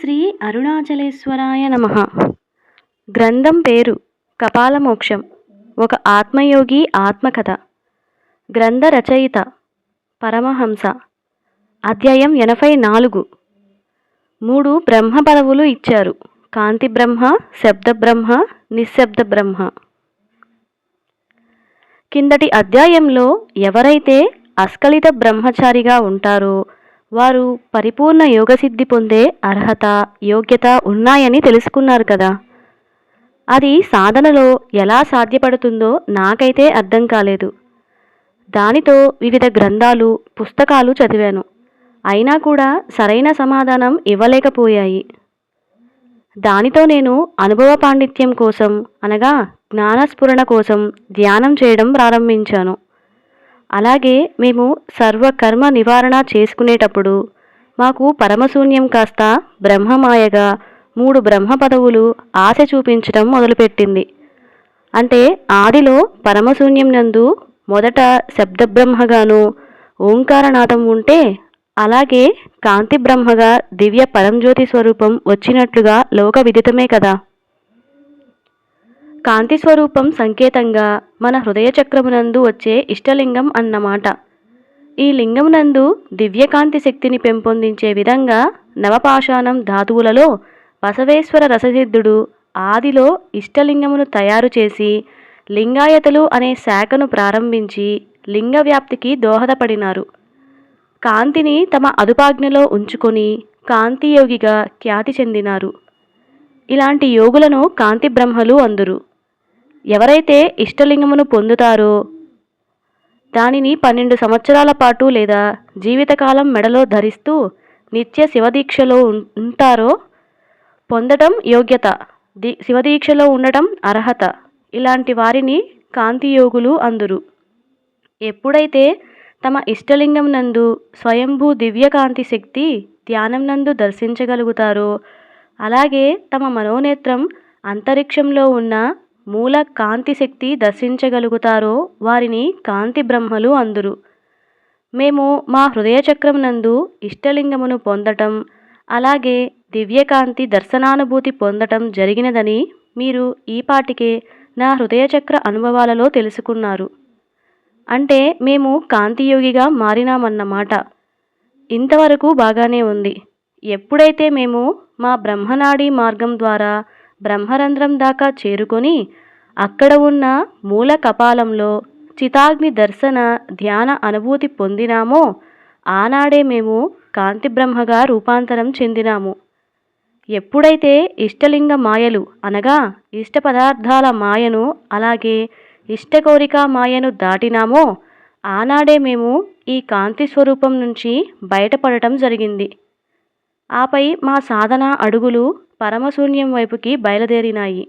శ్రీ అరుణాచలేశ్వరాయ నమ. గ్రంథం పేరు కపాలమోక్షం. ఒక ఆత్మయోగి ఆత్మకథ. గ్రంథ రచయిత పరమహంస. అధ్యాయం ఎనభై నాలుగు. మూడు బ్రహ్మ పదవులు ఇచ్చారు. కాంతి బ్రహ్మ శబ్ద బ్రహ్మ నిశ్శబ్ద బ్రహ్మ కిందటి అధ్యాయంలో ఎవరైతే అస్కలిత బ్రహ్మచారిగా ఉంటారో వారు పరిపూర్ణ యోగసిద్ధి పొందే అర్హత యోగ్యత ఉన్నాయని తెలుసుకున్నారు కదా. అది సాధనలో ఎలా సాధ్యపడుతుందో నాకైతే అర్థం కాలేదు. దానితో వివిధ గ్రంథాలు పుస్తకాలు చదివాను. అయినా కూడా సరైన సమాధానం ఇవ్వలేకపోయాయి. దానితో నేను అనుభవ పాండిత్యం కోసం అనగా జ్ఞానస్ఫురణ కోసం ధ్యానం చేయడం ప్రారంభించాను. అలాగే మేము సర్వకర్మ నివారణ చేసుకునేటప్పుడు మాకు పరమశూన్యం కాస్త బ్రహ్మమాయగా మూడు బ్రహ్మ పదవులు ఆశ చూపించడం మొదలుపెట్టింది. అంటే ఆదిలో పరమశూన్యం నందు మొదట శబ్దబ్రహ్మగాను ఓంకారనాథం ఉంటే అలాగే కాంతి బ్రహ్మగా దివ్య పరంజ్యోతి స్వరూపం వచ్చినట్లుగా లోక విదితమే కదా. కాంతి స్వరూపం సంకేతంగా మన హృదయ చక్రమునందు వచ్చే ఇష్టలింగం అన్నమాట. ఈ లింగమునందు దివ్యకాంతి శక్తిని పెంపొందించే విధంగా నవపాషాణం ధాతువులలో బసవేశ్వర రససిద్ధుడు ఆదిలో ఇష్టలింగమును తయారు చేసి లింగాయతలు అనే శాఖను ప్రారంభించి లింగ వ్యాప్తికి దోహదపడినారు. కాంతిని తమ అదుపాజ్ఞలో ఉంచుకొని కాంతియోగిగా ఖ్యాతి చెందినారు. ఇలాంటి యోగులను కాంతి బ్రహ్మలు అందురు. ఎవరైతే ఇష్టలింగమును పొందుతారో దానిని పన్నెండు సంవత్సరాల పాటు లేదా జీవితకాలం మెడలో ధరిస్తూ నిత్య శివదీక్షలో ఉంటారో పొందటం యోగ్యత. ది శివదీక్షలో ఉండటం అర్హత. ఇలాంటి వారిని కాంతియోగులు అందురు. ఎప్పుడైతే తమ ఇష్టలింగం నందు స్వయంభూ దివ్యకాంతి శక్తి ధ్యానం నందు దర్శించగలుగుతారో అలాగే తమ మనోనేత్రం అంతరిక్షంలో ఉన్న మూల కాంతి శక్తి దర్శించగలుగుతారో వారిని కాంతి బ్రహ్మలు అందురు. మేము మా హృదయ చక్రం నందు ఇష్టలింగమును పొందటం అలాగే దివ్యకాంతి దర్శనానుభూతి పొందటం జరిగినదని మీరు ఈపాటికే నా హృదయ చక్ర అనుభవాలలో తెలుసుకున్నారు. అంటే మేము కాంతియోగిగా మారినామన్నమాట. ఇంతవరకు బాగానే ఉంది. ఎప్పుడైతే మేము మా బ్రహ్మనాడి మార్గం ద్వారా బ్రహ్మరంధ్రం దాకా చేరుకొని అక్కడ ఉన్న మూల కపాలంలో చితాగ్ని దర్శన ధ్యాన అనుభూతి పొందినామో ఆనాడే మేము కాంతి బ్రహ్మగా రూపాంతరం చెందినాము. ఎప్పుడైతే ఇష్టలింగ మాయలు అనగా ఇష్ట పదార్థాల మాయను అలాగే ఇష్ట కోరిక మాయను దాటినామో ఆనాడే మేము ఈ కాంతి స్వరూపం నుంచి బయటపడటం జరిగింది. ఆపై మా సాధన అడుగులు పరమశూన్యం వైపుకి బయలుదేరినాయి.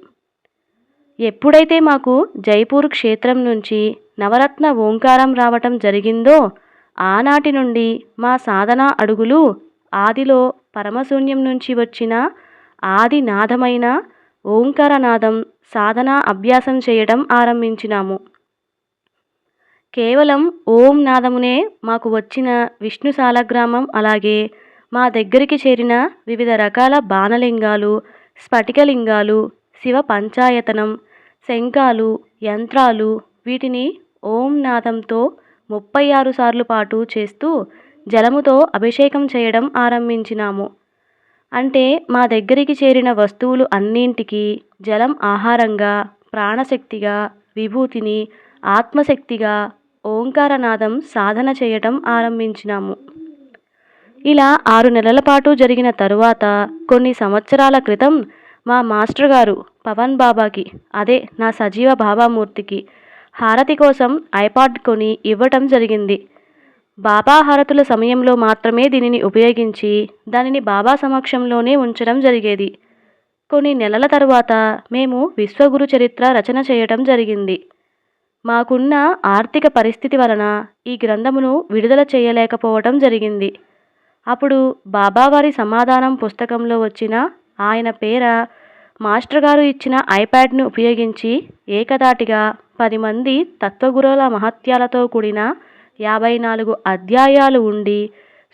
ఎప్పుడైతే మాకు జైపూర్ క్షేత్రం నుంచి నవరత్న ఓంకారం రావటం జరిగిందో ఆనాటి నుండి మా సాధన అడుగులు ఆదిలో పరమశూన్యం నుంచి వచ్చిన ఆది నాదమైన ఓంకారనాదం సాధన అభ్యాసం చేయడం ఆరంభించినాము. కేవలం ఓం నాదమునే మాకు వచ్చిన విష్ణు సాలగ్రామం అలాగే మా దగ్గరికి చేరిన వివిధ రకాల బాణలింగాలు స్ఫటికలింగాలు శివ పంచాయతనం శంఖాలు యంత్రాలు వీటిని ఓం నాదంతో ముప్పై ఆరు సార్లు పాటు చేస్తూ జలముతో అభిషేకం చేయడం ఆరంభించినాము. అంటే మా దగ్గరికి చేరిన వస్తువులు అన్నింటికి జలం ఆహారంగా ప్రాణశక్తిగా విభూతిని ఆత్మశక్తిగా ఓంకారనాదం సాధన చేయటం ఆరంభించినాము. ఇలా ఆరు నెలల పాటు జరిగిన తరువాత కొన్ని సంవత్సరాల క్రితం మా మాస్టర్ గారు పవన్ బాబాకి అదే నా సజీవ బాబామూర్తికి హారతి కోసం ఐపాడ్ కొని ఇవ్వటం జరిగింది. బాబా హారతుల సమయంలో మాత్రమే దీనిని ఉపయోగించి దానిని బాబా సమక్షంలోనే ఉంచడం జరిగేది. కొన్ని నెలల తరువాత మేము విశ్వగురు చరిత్ర రచన చేయటం జరిగింది. మాకున్న ఆర్థిక పరిస్థితి వలన ఈ గ్రంథమును విడుదల చేయలేకపోవటం జరిగింది. అప్పుడు బాబావారి సమాధానం పుస్తకంలో వచ్చిన ఆయన పేర మాస్టర్ గారు ఇచ్చిన ఐప్యాడ్ను ఉపయోగించి ఏకదాటిగా పది మంది తత్వగురువుల మహత్యాలతో కూడిన యాభై నాలుగు అధ్యాయాలు ఉండి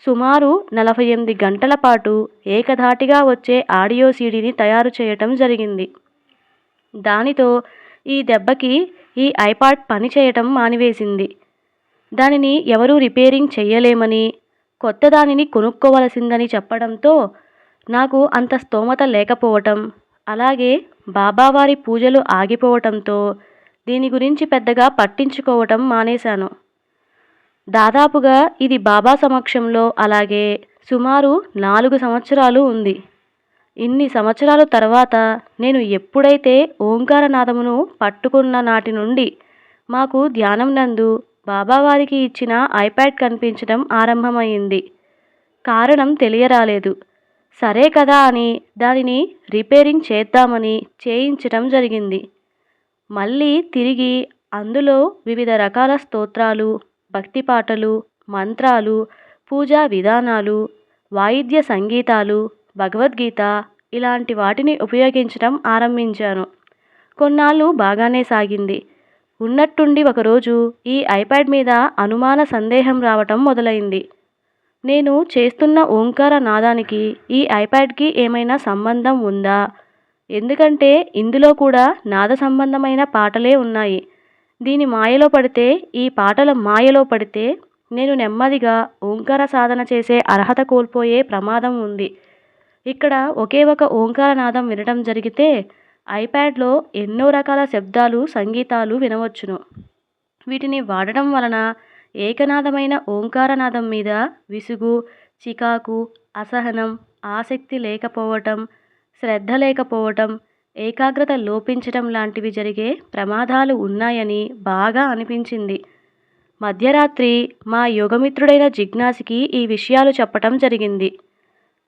సుమారు నలభై ఎనిమిది గంటల పాటు ఏకధాటిగా వచ్చే ఆడియో సీడీని తయారు చేయటం జరిగింది. దానితో ఈ దెబ్బకి ఈ ఐపాడ్ పనిచేయటం మానివేసింది. దానిని ఎవరూ రిపేరింగ్ చేయలేమని కొత్త దానిని కొనుక్కోవలసిందని చెప్పడంతో నాకు అంత స్తోమత లేకపోవటం అలాగే బాబావారి పూజలు ఆగిపోవటంతో దీని గురించి పెద్దగా పట్టించుకోవటం మానేశాను. దాదాపుగా ఇది బాబా సమక్షంలో అలాగే సుమారు నాలుగు సంవత్సరాలు ఉంది. ఇన్ని సంవత్సరాల తర్వాత నేను ఎప్పుడైతే ఓంకారనాదమును పట్టుకున్న నాటి నుండి మాకు ధ్యానం నందు బాబావారికి ఇచ్చిన ఐప్యాడ్ కనిపించడం ఆరంభమైంది. కారణం తెలియరాలేదు. సరే కదా అని దానిని రిపేరింగ్ చేద్దామని చేయించటం జరిగింది. మళ్ళీ తిరిగి అందులో వివిధ రకాల స్తోత్రాలు భక్తి పాటలు మంత్రాలు పూజా విధానాలు వాయిద్య సంగీతాలు భగవద్గీత ఇలాంటి వాటిని ఉపయోగించడం ఆరంభించాను. కొన్నాళ్ళు బాగానే సాగింది. ఉన్నట్టుండి ఒకరోజు ఈ ఐప్యాడ్ మీద అనుమాన సందేహం రావటం మొదలైంది. నేను చేస్తున్న ఓంకార నాదానికి ఈ ఐప్యాడ్కి ఏమైనా సంబంధం ఉందా? ఎందుకంటే ఇందులో కూడా నాద సంబంధమైన పాటలే ఉన్నాయి. దీని మాయలో పడితే ఈ పాటల మాయలో పడితే నేను నెమ్మదిగా ఓంకార సాధన చేసే అర్హత కోల్పోయే ప్రమాదం ఉంది. ఇక్కడ ఒకే ఒక ఓంకార నాదం వినడం జరిగితే ఐప్యాడ్లో ఎన్నో రకాల శబ్దాలు సంగీతాలు వినవచ్చును. వీటిని వాడటం వలన ఏకనాదమైన ఓంకారనాదం మీద విసుగు చికాకు అసహనం ఆసక్తి లేకపోవటం శ్రద్ధ లేకపోవటం ఏకాగ్రత లోపించటం లాంటివి జరిగే ప్రమాదాలు ఉన్నాయని బాగా అనిపించింది. మధ్యరాత్రి మా యోగమిత్రుడైన జిజ్ఞాసికి ఈ విషయాలు చెప్పటం జరిగింది.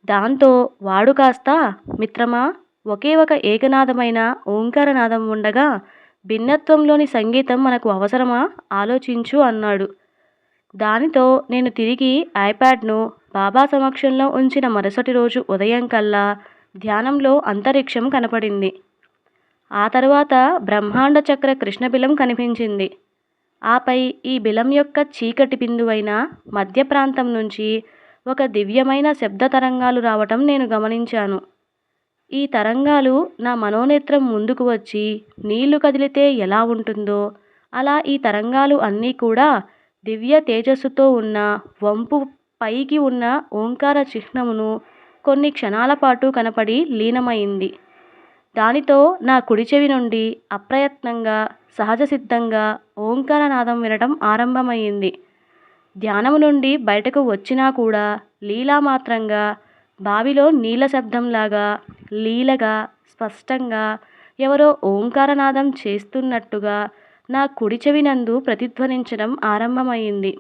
దాంతో వాడు కాస్త మిత్రమా? ఒకే ఒక ఏకనాదమైన ఓంకారనాదం ఉండగా భిన్నత్వంలోని సంగీతం మనకు అవసరమా? ఆలోచించు అన్నాడు. దానితో నేను తిరిగి ఐప్యాడ్ను బాబా సమక్షంలో ఉంచిన మరుసటి రోజు ఉదయం కల్లా ధ్యానంలో అంతరిక్షం కనపడింది. ఆ తర్వాత బ్రహ్మాండ చక్ర కృష్ణబిలం కనిపించింది. ఆపై ఈ బిలం యొక్క చీకటి బిందువైన మధ్య ప్రాంతం నుంచి ఒక దివ్యమైన శబ్ద తరంగాలు రావటం నేను గమనించాను. ఈ తరంగాలు నా మనోనేత్రం ముందుకు వచ్చి నీళ్ళు కదిలితే ఎలా ఉంటుందో అలా ఈ తరంగాలు అన్నీ కూడా దివ్య తేజస్సుతో ఉన్న వంపు పైకి ఉన్న ఓంకార చిహ్నమును కొన్ని క్షణాల పాటు కనపడి లీనమైంది. దానితో నా కుడి చెవి నుండి అప్రయత్నంగా సహజ సిద్ధంగా ఓంకారనాదం వినడం ఆరంభమైంది. ధ్యానము నుండి బయటకు వచ్చినా కూడా లీలామాత్రంగా బావిలో నీళ్ళ శబ్దంలాగా లీలగా స్పష్టంగా ఎవరో ఓంకారనాదం చేస్తున్నట్టుగా నా కుడి చెవినందు ప్రతిధ్వనించడం ఆరంభమైంది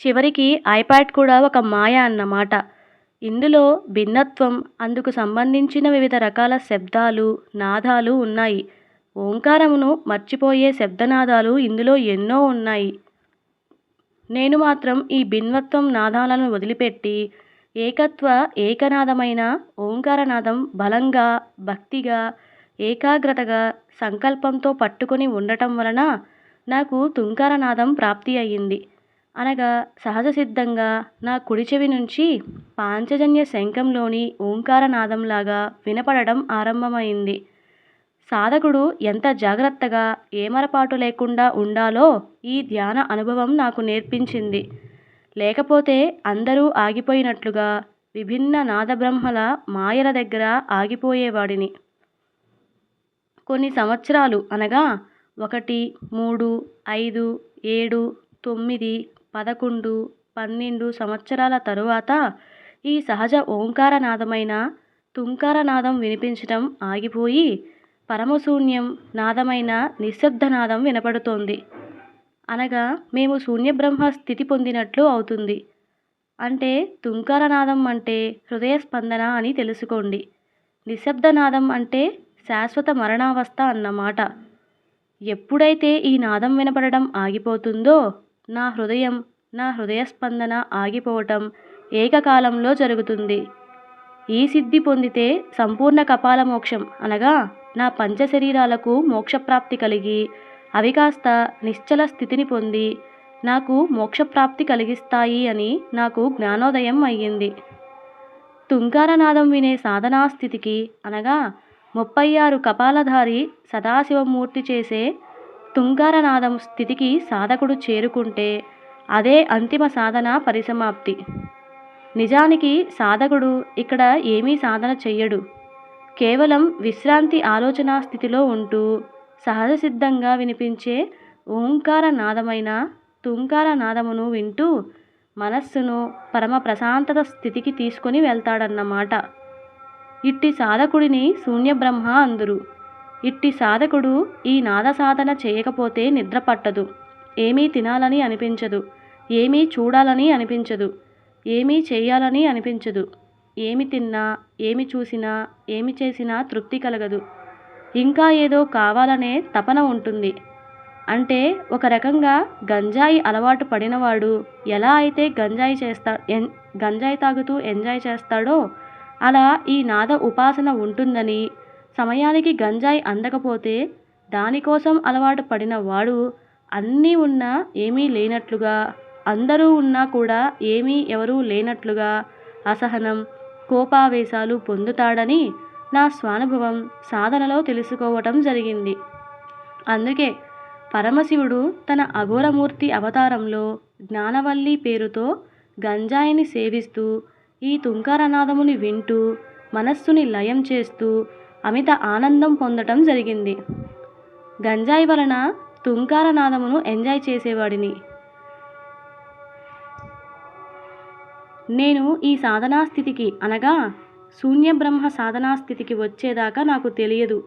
చివరికి ఐప్యాడ్ కూడా ఒక మాయ అన్నమాట. ఇందులో భిన్నత్వం అందుకు సంబంధించిన వివిధ రకాల శబ్దాలు నాదాలు ఉన్నాయి. ఓంకారమును మర్చిపోయే శబ్దనాదాలు ఇందులో ఎన్నో ఉన్నాయి. నేను మాత్రం ఈ భిన్నత్వం నాదాలను వదిలిపెట్టి ఏకత్వ ఏకనాదమైన ఓంకారనాదం బలంగా భక్తిగా ఏకాగ్రతగా సంకల్పంతో పట్టుకొని ఉండటం వలన నాకు తుంకారనాదం ప్రాప్తి అయ్యింది. అనగా సహజ సిద్ధంగా నా కుడి చెవి నుంచి పాంచజన్య శంఖంలోని ఓంకారనాదంలాగా వినపడడం ఆరంభమైంది. సాధకుడు ఎంత జాగ్రత్తగా ఏమరపాటు లేకుండా ఉండాలో ఈ ధ్యాన అనుభవం నాకు నేర్పించింది. లేకపోతే అందరూ ఆగిపోయినట్లుగా విభిన్న నాదబ్రహ్మల మాయల దగ్గర ఆగిపోయేవాడిని. కొన్ని సంవత్సరాలు అనగా ఒకటి మూడు ఐదు ఏడు తొమ్మిది పదకొండు పన్నెండు సంవత్సరాల తరువాత ఈ సహజ ఓంకారనాదమైన తుంకారనాదం వినిపించటం ఆగిపోయి పరమశూన్యం నాదమైన నిశ్శబ్దనాదం వినపడుతోంది. అనగా మేము శూన్యబ్రహ్మ స్థితి పొందినట్లు అవుతుంది. అంటే తుంకారనాదం అంటే హృదయ స్పందన అని తెలుసుకోండి. నిశ్శబ్దనాదం అంటే శాశ్వత మరణావస్థ అన్నమాట. ఎప్పుడైతే ఈ నాదం వినపడడం ఆగిపోతుందో నా హృదయం నా హృదయ స్పందన ఆగిపోవటం ఏకకాలంలో జరుగుతుంది. ఈ సిద్ధి పొందితే సంపూర్ణ కపాల మోక్షం అనగా నా పంచశరీరాలకు మోక్షప్రాప్తి కలిగి అవి కాస్త నిశ్చల స్థితిని పొంది నాకు మోక్షప్రాప్తి కలిగిస్తాయి అని నాకు జ్ఞానోదయం అయ్యింది. తుంకారనాదం వినే సాధనా స్థితికి అనగా ముప్పై ఆరు కపాలధారి సదాశివమూర్తి చేసే తుంకారనాదం స్థితికి సాధకుడు చేరుకుంటే అదే అంతిమ సాధన పరిసమాప్తి. నిజానికి సాధకుడు ఇక్కడ ఏమీ సాధన చెయ్యడు. కేవలం విశ్రాంతి ఆలోచనా స్థితిలో ఉంటూ సహజ సిద్ధంగా వినిపించే ఓంకార నాదమైన తుంకార నాదమును వింటూ మనస్సును పరమ ప్రశాంతత స్థితికి తీసుకొని వెళ్తాడన్నమాట. ఇట్టి సాధకుడిని శూన్యబ్రహ్మ అందురు. ఇట్టి సాధకుడు ఈ నాద సాధన చేయకపోతే నిద్ర పట్టదు ఏమీ తినాలని అనిపించదు. ఏమీ చూడాలని అనిపించదు. ఏమీ చేయాలని అనిపించదు. ఏమి తిన్నా ఏమి చూసినా ఏమి చేసినా తృప్తి కలగదు. ఇంకా ఏదో కావాలనే తపన ఉంటుంది. అంటే ఒక రకంగా గంజాయి అలవాటు పడినవాడు ఎలా అయితే గంజాయి చేస్తా ఎన్ గంజాయి తాగుతూ ఎంజాయ్ చేస్తాడో అలా ఈ నాద ఉపాసన ఉంటుందని సమయానికి గంజాయి అందకపోతే దానికోసం అలవాటు పడిన వాడు అన్నీ ఉన్నా ఏమీ లేనట్లుగా అందరూ ఉన్నా కూడా ఏమీ ఎవరూ లేనట్లుగా అసహనం కోపావేశాలు పొందుతాడని నా స్వానుభవం సాధనలో తెలుసుకోవటం జరిగింది. అందుకే పరమశివుడు తన అఘోరమూర్తి అవతారంలో జ్ఞానవల్లి పేరుతో గంజాయిని సేవిస్తూ ఈ తుంకారనాదముని వింటూ మనస్సుని లయం చేస్తూ అమిత ఆనందం పొందటం జరిగింది. గంజాయి వలన తుంకారనాదమును ఎంజాయ్ చేసేవాడిని. నేను ఈ సాధనా స్థితికి అనగా శూన్య బ్రహ్మ సాధనా స్థితికి వచ్చేదాకా నాకు తెలియదు.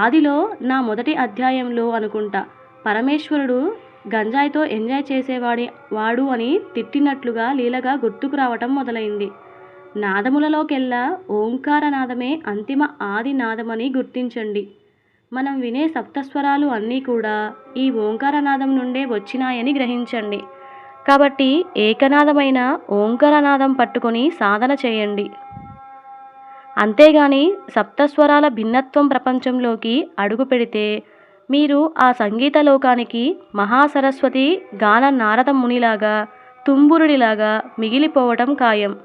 ఆదిలో నా మొదటి అధ్యాయంలో అనుకుంటా పరమేశ్వరుడు గంజాయితో ఎంజాయ్ చేసేవాడి వాడు అని తిట్టినట్లుగా లీలగా గుర్తుకు రావటం మొదలైంది. నాదములలోకెల్లా ఓంకార నాదమే అంతిమ ఆది నాదమని గుర్తించండి. మనం వినే సప్తస్వరాలు అన్నీ కూడా ఈ ఓంకారనాదం నుండే వచ్చినాయని గ్రహించండి. కాబట్టి ఏకనాదమైన ఓంకారనాదం పట్టుకొని సాధన చేయండి. అంతేగాని సప్తస్వరాల భిన్నత్వం ప్రపంచంలోకి అడుగు పెడితే మీరు ఆ సంగీత లోకానికి మహాసరస్వతి గాన నారద మునిలాగా తుంబురుడిలాగా మిగిలిపోవటం ఖాయం.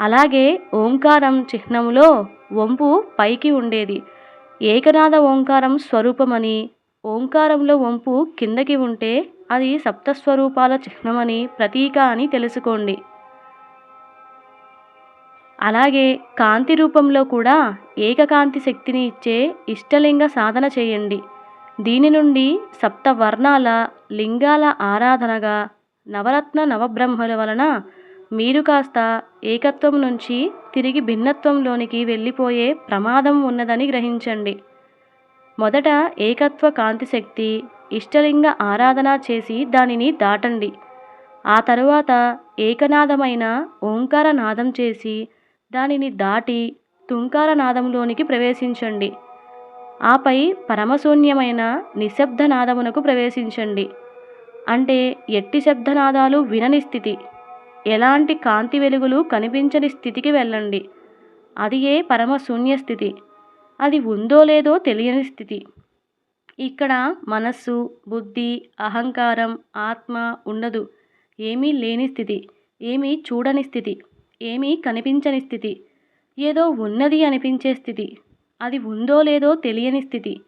అలాగే ఓంకారం చిహ్నములో వంపు పైకి ఉండేది. ఏకనాథ ఓంకారం స్వరూపమని ఓంకారంలో వంపు కిందకి ఉంటే అది సప్తస్వరూపాల చిహ్నమని ప్రతీక అని తెలుసుకోండి. అలాగే కాంతి రూపంలో కూడా ఏకకాంతి శక్తిని ఇచ్చే ఇష్టలింగ సాధన చేయండి. దీని నుండి సప్త వర్ణాల లింగాల ఆరాధనగా నవరత్న నవబ్రహ్మల వలన మీరు కాస్త ఏకత్వం నుంచి తిరిగి భిన్నత్వంలోనికి వెళ్ళిపోయే ప్రమాదం ఉన్నదని గ్రహించండి. మొదట ఏకత్వ కాంతి శక్తి ఇష్టలింగ ఆరాధన చేసి దానిని దాటండి. ఆ తరువాత ఏకనాదమైన ఓంకార నాదం చేసి దానిని దాటి తుంకార నాదంలోనికి ప్రవేశించండి. ఆపై పరమశూన్యమైన నిశ్శబ్ద నాదమునకు ప్రవేశించండి. అంటే ఎట్టి శబ్దనాదాలు వినని స్థితి. ఎలాంటి కాంతి వెలుగులు కనిపించని స్థితికి వెళ్ళండి. అది ఏ పరమశూన్య స్థితి? అది ఉందో లేదో తెలియని స్థితి. ఇక్కడ మనస్సు బుద్ధి అహంకారం ఆత్మ ఉండదు. ఏమీ లేని స్థితి. ఏమీ చూడని స్థితి. ఏమీ కనిపించని స్థితి. ఏదో ఉన్నది అనిపించే స్థితి. అది ఉందో లేదో తెలియని స్థితి.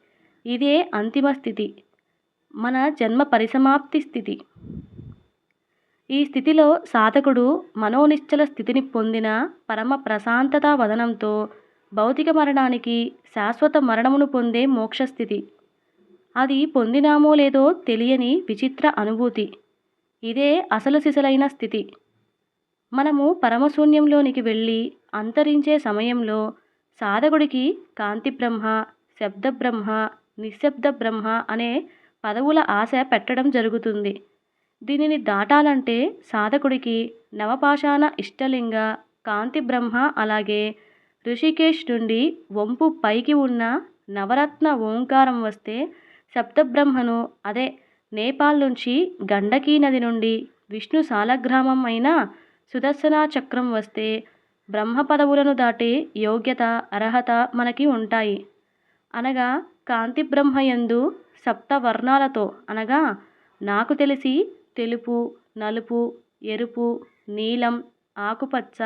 ఇదే అంతిమ స్థితి. మన జన్మ పరిసమాప్తి స్థితి. ఈ స్థితిలో సాధకుడు మనోనిశ్చల స్థితిని పొందిన పరమ ప్రశాంతత వదనంతో భౌతిక మరణానికి శాశ్వత మరణమును పొందే మోక్షస్థితి అది పొందినామో లేదో తెలియని విచిత్ర అనుభూతి. ఇదే అసలు సిసలైన స్థితి. మనము పరమశూన్యంలోనికి వెళ్ళి అంతరించే సమయంలో సాధకుడికి కాంతి బ్రహ్మ శబ్ద బ్రహ్మ నిశ్శబ్ద బ్రహ్మ అనే పదవుల ఆశ పెట్టడం జరుగుతుంది. దీనిని దాటాలంటే సాధకుడికి నవపాషాణ ఇష్టలింగ కాంతి బ్రహ్మ అలాగే ఋషికేష్ నుండి వంపు పైకి ఉన్న నవరత్న ఓంకారం వస్తే సప్తబ్రహ్మను అదే నేపాల్ నుంచి గండకీ నది నుండి విష్ణు సాలగ్రామం అయిన సుదర్శన చక్రం వస్తే బ్రహ్మ పదవులను దాటే యోగ్యత అర్హత మనకి ఉంటాయి. అనగా కాంతి బ్రహ్మయందు సప్త వర్ణాలతో అనగా నాకు తెలిసి తెలుపు నలుపు ఎరుపు నీలం ఆకుపచ్చ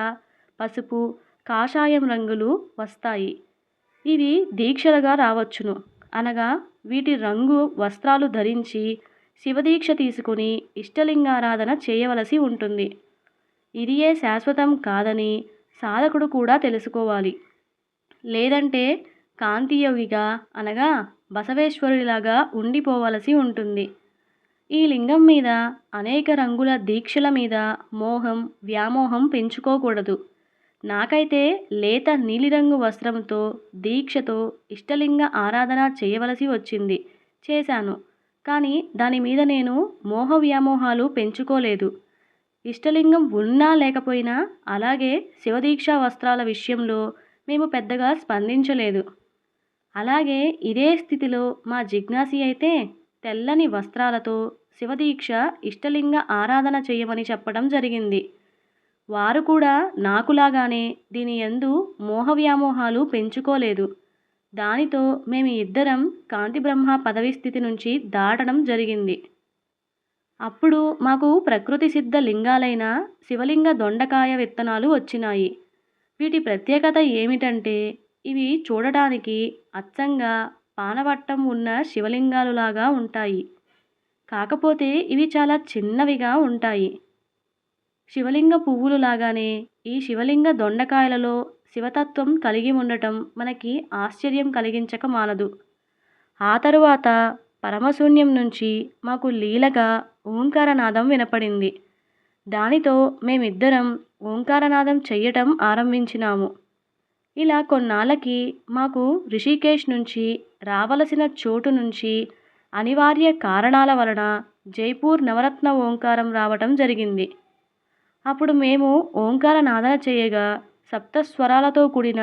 పసుపు కాషాయం రంగులు వస్తాయి. ఇవి దీక్షలుగా రావచ్చును. అనగా వీటి రంగు వస్త్రాలు ధరించి శివదీక్ష తీసుకుని ఇష్టలింగారాధన చేయవలసి ఉంటుంది. ఇది ఏ శాశ్వతం కాదని సాధకుడు కూడా తెలుసుకోవాలి. లేదంటే కాంతియోగిగా అనగా బసవేశ్వరుడిలాగా ఉండిపోవలసి ఉంటుంది. ఈ లింగం మీద అనేక రంగుల దీక్షల మీద మోహం వ్యామోహం పెంచుకోకూడదు. నాకైతే లేత నీలిరంగు వస్త్రంతో దీక్షతో ఇష్టలింగ ఆరాధన చేయవలసి వచ్చింది. చేశాను. కానీ దాని మీద నేను మోహ వ్యామోహాలు పెంచుకోలేదు. ఇష్టలింగం ఉన్నా లేకపోయినా అలాగే శివదీక్ష వస్త్రాల విషయంలో మేము పెద్దగా స్పందించలేదు. అలాగే ఇదే స్థితిలో మా జిజ్ఞాసి అయితే తెల్లని వస్త్రాలతో శివదీక్ష ఇష్టలింగ ఆరాధన చేయమని చెప్పడం జరిగింది. వారు కూడా నాకులాగానే దీని ఎందు మోహ వ్యామోహాలు పెంచుకోలేదు. దానితో మేము ఇద్దరం కాంతి బ్రహ్మ పదవి స్థితి నుంచి దాటడం జరిగింది. అప్పుడు మాకు ప్రకృతి సిద్ధ లింగాలైన శివలింగ దొండకాయ విత్తనాలు వచ్చినాయి. వీటి ప్రత్యేకత ఏమిటంటే ఇవి చూడటానికి అచ్చంగా పానవట్టం ఉన్న శివలింగాలులాగా ఉంటాయి. కాకపోతే ఇవి చాలా చిన్నవిగా ఉంటాయి. శివలింగ పువ్వులు లాగానే ఈ శివలింగ దొండకాయలలో శివతత్వం కలిగి ఉండటం మనకి ఆశ్చర్యం కలిగించక మానదు. ఆ తరువాత పరమశూన్యం నుంచి మాకు లీలగా ఓంకారనాదం వినపడింది. దానితో మేమిద్దరం ఓంకారనాదం చెయ్యటం ఆరంభించినాము. ఇలా కొన్నాళ్ళకి మాకు రిషికేష్ నుంచి రావలసిన చోటు నుంచి అనివార్య కారణాల వలన జైపూర్ నవరత్న ఓంకారం రావటం జరిగింది. అప్పుడు మేము ఓంకార నాదన చేయగా సప్తస్వరాలతో కూడిన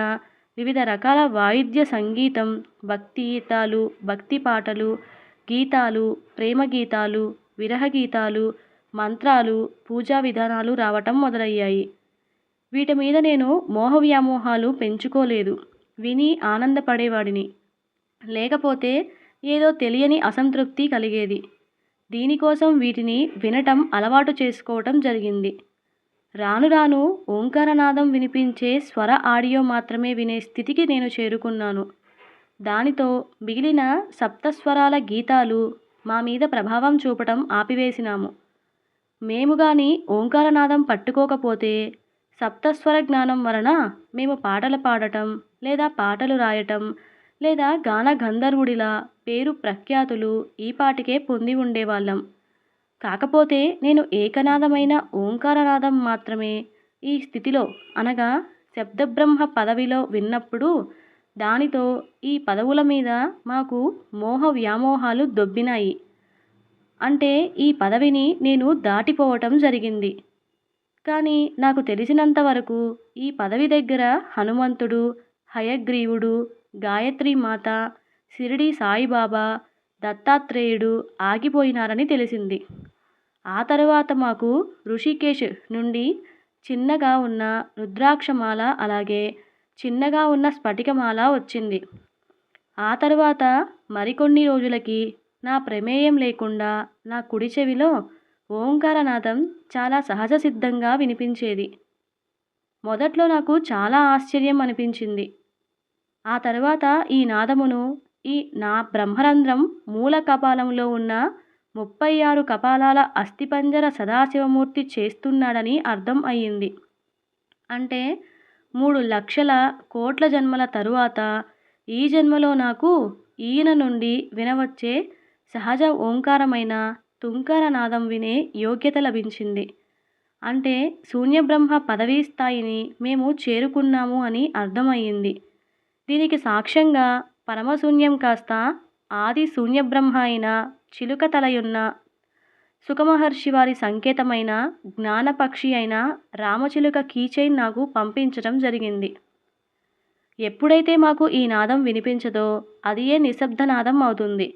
వివిధ రకాల వాయిద్య సంగీతం భక్తి గీతాలు భక్తి పాటలు గీతాలు ప్రేమ గీతాలు విరహ గీతాలు మంత్రాలు పూజా విధానాలు రావటం మొదలయ్యాయి. వీటి మీద నేను మోహ వ్యామోహాలు పెంచుకోలేదు. విని ఆనందపడేవాడిని. లేకపోతే ఏదో తెలియని అసంతృప్తి కలిగేది. దీనికోసం వీటిని వినటం అలవాటు చేసుకోవటం జరిగింది. రాను రాను ఓంకారనాదం వినిపించే స్వర ఆడియో మాత్రమే వినే స్థితికి నేను చేరుకున్నాను. దానితో మిగిలిన సప్తస్వరాల గీతాలు మా మీద ప్రభావం చూపటం ఆపివేసినాము. మేము కానీ ఓంకారనాదం పట్టుకోకపోతే సప్తస్వర జ్ఞానం వలన మేము పాటలు పాడటం లేదా పాటలు రాయటం లేదా గాన గంధర్వుడిలా పేరు ప్రఖ్యాతులు ఈపాటికే పొంది ఉండేవాళ్ళం. కాకపోతే నేను ఏకనాదమైన ఓంకారనాదం మాత్రమే ఈ స్థితిలో అనగా శబ్దబ్రహ్మ పదవిలో విన్నప్పుడు దానితో ఈ పదవుల మీద మాకు మోహ వ్యామోహాలు దొబ్బినాయి. అంటే ఈ పదవిని నేను దాటిపోవటం జరిగింది. కానీ నాకు తెలిసినంత వరకు ఈ పదవి దగ్గర హనుమంతుడు హయగ్రీవుడు గాయత్రి మాత షిరిడి సాయిబాబా దత్తాత్రేయుడు ఆగిపోయినారని తెలిసింది. ఆ తరువాత మాకు ఋషికేశ్ నుండి చిన్నగా ఉన్న రుద్రాక్షమాల అలాగే చిన్నగా ఉన్న స్ఫటికమాల వచ్చింది. ఆ తర్వాత మరికొన్ని రోజులకి నా ప్రమేయం లేకుండా నా కుడి చెవిలో ఓంకారనాదం చాలా సహజ సిద్ధంగా వినిపించేది. మొదట్లో నాకు చాలా ఆశ్చర్యం అనిపించింది. ఆ తర్వాత ఈ నాదమును ఈ నా బ్రహ్మరంధ్రం మూల కపాలంలో ఉన్న ముప్పై ఆరు కపాలాల అస్థిపంజర సదాశివమూర్తి చేస్తున్నాడని అర్థం అయ్యింది. అంటే మూడు లక్షల కోట్ల జన్మల తరువాత ఈ జన్మలో నాకు ఈయన నుండి వినవచ్చే సహజ ఓంకారమైన తుంకార నాదం వినే యోగ్యత లభించింది. అంటే శూన్యబ్రహ్మ పదవీ స్థాయిని మేము చేరుకున్నాము అని అర్థమయ్యింది. దీనికి సాక్ష్యంగా పరమశూన్యం కాస్త ఆది శూన్యబ్రహ్మ అయిన చిలుక తలయున్న సుఖమహర్షి వారి సంకేతమైన జ్ఞానపక్షి అయిన రామచిలుక కీచైన్ నాకు పంపించడం జరిగింది. ఎప్పుడైతే మాకు ఈ నాదం వినిపించదో అది ఏ నిశ్శబ్దనాదం అవుతుంది.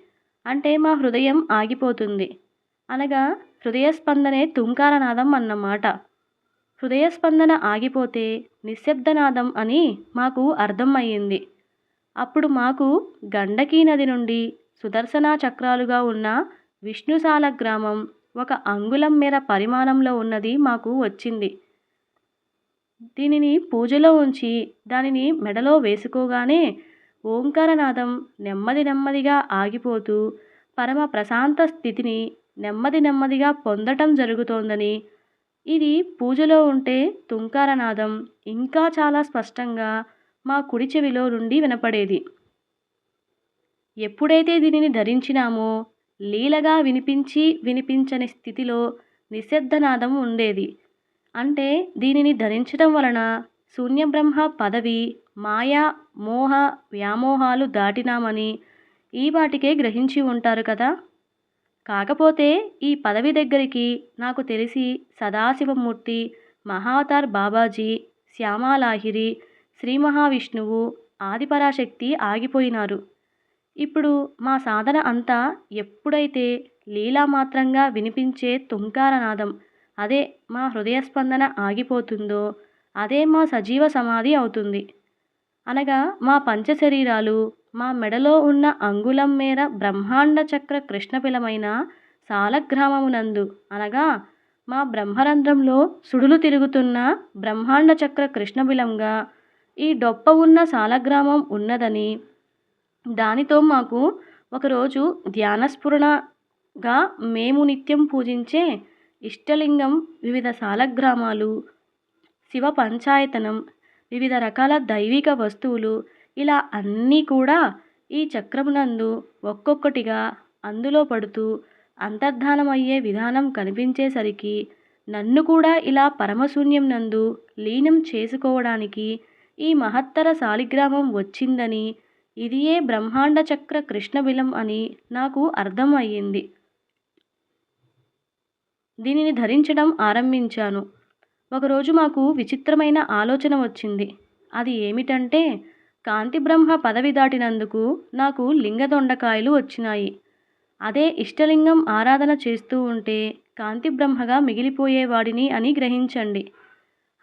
అంటే మా హృదయం ఆగిపోతుంది. అనగా హృదయస్పందనే తుంకారనాదం తుంకార నాదం అన్నమాట. హృదయస్పందన ఆగిపోతే నిశ్శబ్దనాదం అని మాకు అర్థం అయ్యింది. అప్పుడు మాకు గండకీ నది నుండి సుదర్శన చక్రాలుగా ఉన్న విష్ణుశాల గ్రామం ఒక అంగుళం మేర పరిమాణంలో ఉన్నది మాకు వచ్చింది. దీనిని పూజలో ఉంచి దానిని మెడలో వేసుకోగానే ఓంకారనాదం నెమ్మది నెమ్మదిగా ఆగిపోతూ పరమ ప్రశాంత స్థితిని నెమ్మది నెమ్మదిగా పొందటం జరుగుతోందని ఇది పూజలో ఉంటే తుంకారనాదం ఇంకా చాలా స్పష్టంగా మా కుడి చెవిలో నుండి వినపడేది. ఎప్పుడైతే దీనిని ధరించినామో లీలగా వినిపించి వినిపించని స్థితిలో నిశ్శబ్దనాదం ఉండేది. అంటే దీనిని ధరించడం వలన శూన్యబ్రహ్మ పదవి మాయా మోహ వ్యామోహాలు దాటినామని ఈ వాటికే గ్రహించి ఉంటారు కదా. కాకపోతే ఈ పదవి దగ్గరికి నాకు తెలిసి సదాశివమూర్తి మహావతార్ బాబాజీ శ్యామాలాహిరి శ్రీ మహావిష్ణువు ఆదిపరాశక్తి ఆగిపోయినారు. ఇప్పుడు మా సాధన అంతా ఎప్పుడైతే లీలామాత్రంగా వినిపించే తుంకారనాదం అదే మా హృదయస్పందన ఆగిపోతుందో అదే మా సజీవ సమాధి అవుతుంది. అనగా మా పంచశరీరాలు మా మెడలో ఉన్న అంగుళం మేర బ్రహ్మాండ చక్ర కృష్ణపిలమైన సాలగ్రామమునందు అనగా మా బ్రహ్మరంధ్రంలో సుడులు తిరుగుతున్న బ్రహ్మాండ చక్ర కృష్ణబిలంగా ఈ డొప్ప ఉన్న సాలగ్రామం ఉన్నదని దానితో మాకు ఒకరోజు ధ్యానస్ఫురణగా మేము నిత్యం పూజించే ఇష్టలింగం వివిధ సాలగ్రామాలు శివ పంచాయతనం వివిధ రకాల దైవిక వస్తువులు ఇలా అన్నీ కూడా ఈ చక్రమునందు ఒక్కొక్కటిగా అందులో పడుతూ అంతర్ధానమయ్యే విధానం కనిపించేసరికి నన్ను కూడా ఇలా పరమశూన్యం నందు లీనం చేసుకోవడానికి ఈ మహత్తర శాలిగ్రామం వచ్చిందని ఇదియే బ్రహ్మాండ చక్ర కృష్ణబిలం అని నాకు అర్థం అయ్యింది. దీనిని ధరించడం ఆరంభించాను. ఒకరోజు మాకు విచిత్రమైన ఆలోచన వచ్చింది. అది ఏమిటంటే కాంతి బ్రహ్మ పదవి దాటినందుకు నాకు లింగదొండకాయలు వచ్చినాయి. అదే ఇష్టలింగం ఆరాధన చేస్తూ ఉంటే కాంతి బ్రహ్మగా మిగిలిపోయేవాడిని అని గ్రహించండి.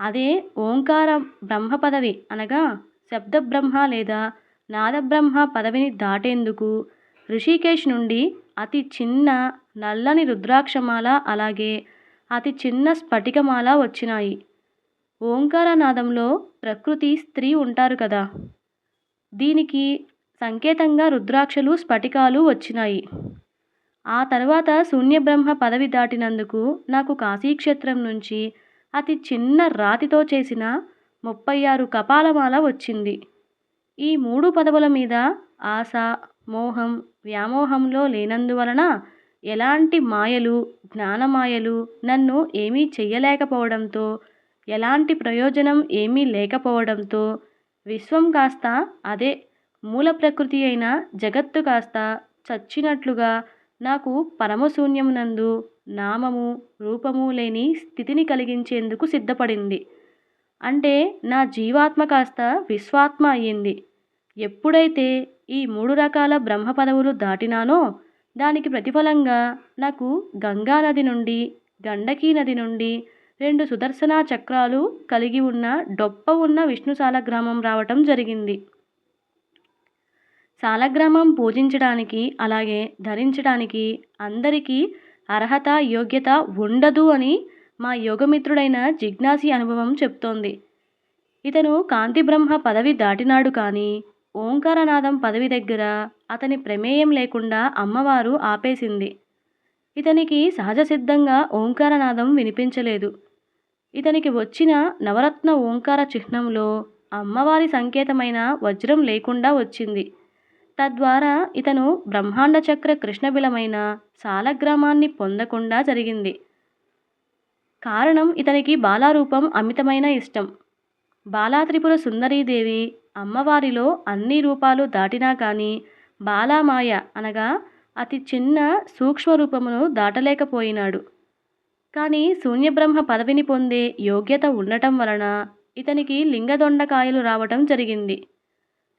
అదే ఓంకార బ్రహ్మ పదవి అనగా శబ్ద బ్రహ్మ లేదా నాదబ్రహ్మ పదవిని దాటేందుకు? ఋషికేశ్ నుండి అతి చిన్న నల్లని రుద్రాక్షమాల అలాగే అతి చిన్న స్ఫటికమాల వచ్చినాయి. ఓంకారనాదంలో ప్రకృతి స్త్రీ ఉంటారు కదా. దీనికి సంకేతంగా రుద్రాక్షలు స్ఫటికాలు వచ్చినాయి. ఆ తర్వాత శూన్యబ్రహ్మ పదవి దాటినందుకు నాకు కాశీక్షేత్రం నుంచి అతి చిన్న రాతితో చేసిన ముప్పై ఆరు కపాలమాల వచ్చింది. ఈ మూడు పదవుల మీద ఆశ మోహం వ్యామోహంలో లేనందువలన ఎలాంటి మాయలు జ్ఞానమాయలు నన్ను ఏమీ చెయ్యలేకపోవడంతో ఎలాంటి ప్రయోజనం ఏమీ లేకపోవడంతో విశ్వం కాస్త అదే మూల ప్రకృతి అయిన జగత్తు కాస్త చచ్చినట్లుగా నాకు పరమశూన్యమునందు నామము రూపము లేని స్థితిని కలిగించేందుకు సిద్ధపడింది. అంటే నా జీవాత్మ కాస్త విశ్వాత్మ అయ్యింది. ఎప్పుడైతే ఈ మూడు రకాల బ్రహ్మ పదవులు దాటినానో దానికి ప్రతిఫలంగా నాకు గంగా నది నుండి గండకీ నది నుండి రెండు సుదర్శన చక్రాలు కలిగి ఉన్న డొప్ప ఉన్న విష్ణు సాలగ్రామం రావటం జరిగింది. సాలగ్రామం పూజించడానికి అలాగే ధరించడానికి అందరికీ అర్హత యోగ్యత ఉండదు అని మా యోగమిత్రుడైన జిజ్ఞాసి అనుభవం చెప్తోంది. ఇతను కాంతి బ్రహ్మ పదవి దాటినాడు కానీ ఓంకారనాదం పదవి దగ్గర అతని ప్రమేయం లేకుండా అమ్మవారు ఆపేసింది. ఇతనికి సహజ సిద్ధంగా ఓంకారనాదం వినిపించలేదు. ఇతనికి వచ్చిన నవరత్న ఓంకార చిహ్నంలో అమ్మవారి సంకేతమైన వజ్రం లేకుండా వచ్చింది. తద్వారా ఇతను బ్రహ్మాండ చక్ర కృష్ణబిలమైన సాలగ్రామాన్ని పొందకుండా జరిగింది. కారణం ఇతనికి బాలారూపం అమితమైన ఇష్టం. బాలాత్రిపుర సుందరీదేవి అమ్మవారిలో అన్ని రూపాలు దాటినా కానీ బాలామాయ అనగా అతి చిన్న సూక్ష్మ రూపమును దాటలేకపోయినాడు. కానీ శూన్యబ్రహ్మ పదవిని పొందే యోగ్యత ఉండటం వలన ఇతనికి లింగదొండకాయలు రావటం జరిగింది.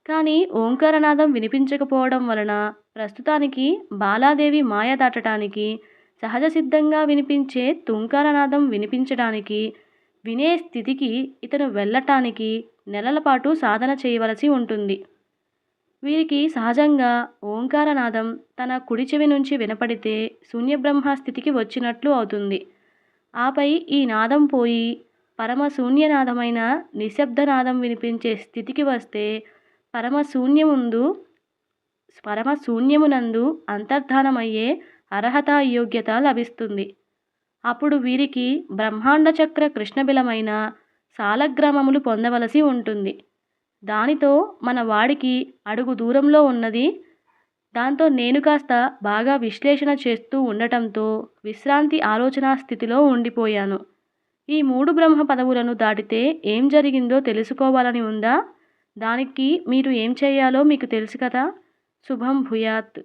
కానీ ఓంకారనాదం వినిపించకపోవడం వలన ప్రస్తుతానికి బాలాదేవి మాయ దాటటానికి సహజ సిద్ధంగా వినిపించే తుంకారనాదం వినిపించడానికి వినే స్థితికి ఇతను వెళ్ళటానికి నెలల పాటు సాధన చేయవలసి ఉంటుంది. వీరికి సహజంగా ఓంకారనాదం తన కుడి చెవి నుంచి వినపడితే శూన్యబ్రహ్మ స్థితికి వచ్చినట్లు అవుతుంది. ఆపై ఈ నాదం పోయి పరమ శూన్యనాదమైన నిశ్శబ్దనాదం వినిపించే స్థితికి వస్తే పరమ శూన్యముందు పరమ శూన్యమునందు అంతర్ధానమయ్యే అర్హత యోగ్యత లభిస్తుంది. అప్పుడు వీరికి బ్రహ్మాండ చక్ర కృష్ణబిలమైన సాలగ్రామములు పొందవలసి ఉంటుంది. దానితో మన వాడికి అడుగు దూరంలో ఉన్నది. దాంతో నేను కాస్త బాగా విశ్లేషణ చేస్తూ ఉండటంతో విశ్రాంతి ఆలోచనా స్థితిలో ఉండిపోయాను. ఈ మూడు బ్రహ్మ పదవులను దాటితే ఏం జరిగిందో తెలుసుకోవాలని ఉందా? దానికి మీరు ఏం చేయాలో మీకు తెలుసు కదా? శుభం భూయాత్.